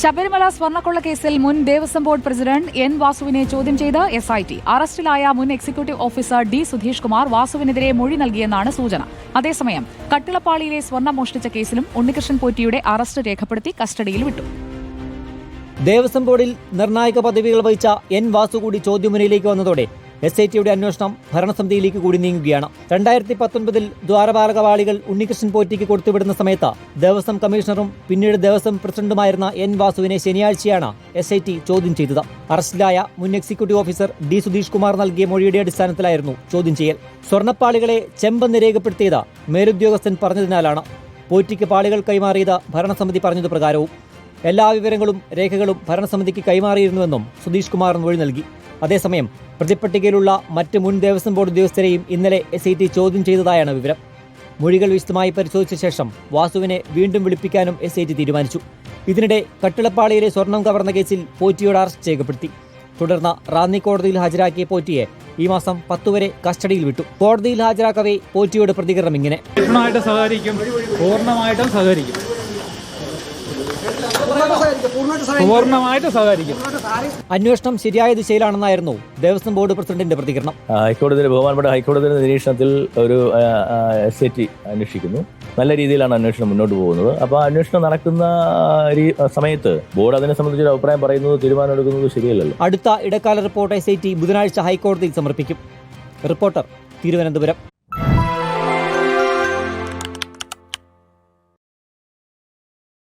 ശബരിമല സ്വർണക്കൊള്ള കേസിൽ മുൻ Devaswom board president N വാസുവിനെ ചോദ്യം ചെയ്ത് എസ് ഐ ടി അറസ്റ്റിലായ മുൻ executive officer D Sudheesh Kumar വാസുവിനെതിരെ മൊഴി നൽകിയെന്നാണ് സൂചന. അതേസമയം കട്ടിളപ്പാളിയിലെ സ്വർണം മോഷ്ടിച്ച കേസിലും ഉണ്ണികൃഷ്ണൻ പോറ്റിയുടെ അറസ്റ്റ് രേഖപ്പെടുത്തി കസ്റ്റഡിയിൽ വിട്ടു. ദേവസ്വം ബോർഡിൽ നിർണായക പദവികൾ വഹിച്ച എൻ വാസു കൂടി ചോദ്യമുനയിലേക്ക് വന്നതോടെ എസ് ഐ ടിയുടെ അന്വേഷണം ഭരണസമിതിയിലേക്ക് കൂടി നീങ്ങുകയാണ്. രണ്ടായിരത്തി പത്തൊൻപതിൽ ദ്വാരപാലകവാളികൾ ഉണ്ണികൃഷ്ണൻ പോറ്റിക്ക് കൊടുത്തുവിടുന്ന സമയത്ത് ദേവസ്വം കമ്മീഷണറും പിന്നീട് ദേവസ്വം പ്രസിഡന്റുമായിരുന്ന എൻ വാസുവിനെ ശനിയാഴ്ചയാണ് എസ് ഐ ടി ചോദ്യം ചെയ്തത്. അറസ്റ്റിലായ മുൻ executive officer D Sudheesh Kumar നൽകിയ മൊഴിയുടെ അടിസ്ഥാനത്തിലായിരുന്നു ചോദ്യം ചെയ്യൽ. സ്വർണപ്പാളികളെ ചെമ്പെന്ന് രേഖപ്പെടുത്തിയത് മേലുദ്യോഗസ്ഥൻ പറഞ്ഞതിനാലാണ്. പോറ്റിക്ക് പാളികൾ കൈമാറിയത് ഭരണസമിതി പറഞ്ഞത് പ്രകാരവും. എല്ലാ വിവരങ്ങളും രേഖകളും ഭരണസമിതിക്ക് കൈമാറിയിരുന്നുവെന്നും സുധീഷ് കുമാർ മൊഴി നൽകി. അതേസമയം പ്രതിപ്പട്ടികയിലുള്ള മറ്റ് മുൻ ദേവസ്വം ബോർഡ് ഉദ്യോഗസ്ഥരെയും ഇന്നലെ എസ് ചോദ്യം ചെയ്തതായാണ് വിവരം. മൊഴികൾ വിശദമായി പരിശോധിച്ച ശേഷം വാസുവിനെ വീണ്ടും വിളിപ്പിക്കാനും എസ് തീരുമാനിച്ചു. ഇതിനിടെ കട്ടിളപ്പാളിയിലെ സ്വർണം കവർന്ന കേസിൽ പോറ്റിയോട് അറസ്റ്റ് രേഖപ്പെടുത്തി. തുടർന്ന് റാന്നി കോടതിയിൽ ഹാജരാക്കിയ പോറ്റിയെ ഈ മാസം പത്തുവരെ കസ്റ്റഡിയിൽ വിട്ടു. കോടതിയിൽ ഹാജരാക്കവേ പോറ്റിയോട് പ്രതികരണം ഇങ്ങനെ. പൂർണമായിട്ടും സഹകരിക്കും. പൂർണമായിട്ട് സഹകരിക്കും. അന്വേഷണം ശരിയായ ദിശയിലാണെന്നായിരുന്നു ദേവസ്വം ബോർഡ് പ്രസിഡന്റിന്റെ പ്രതികരണം. ഹൈക്കോടതിയുടെ ബഹുമാനപ്പെട്ട ഹൈക്കോടതിയുടെ നിരീക്ഷണത്തിൽ ഒരു എസ് ഐ ടി അന്വേഷിക്കുന്നു. നല്ല രീതിയിലാണ് അന്വേഷണം മുന്നോട്ട് പോകുന്നത്. അപ്പോൾ ആ അന്വേഷണം നടക്കുന്ന സമയത്ത് ബോർഡ് അതിനെ സംബന്ധിച്ച അഭിപ്രായം പറയുന്നത് തീരുമാനമെടുക്കുന്നത് ശരിയല്ലല്ലോ. അടുത്ത ഇടക്കാല റിപ്പോർട്ട് എസ് ഐ ടി ബുധനാഴ്ച ഹൈക്കോടതിയിൽ സമർപ്പിക്കും. റിപ്പോർട്ടർ തിരുവനന്തപുരം.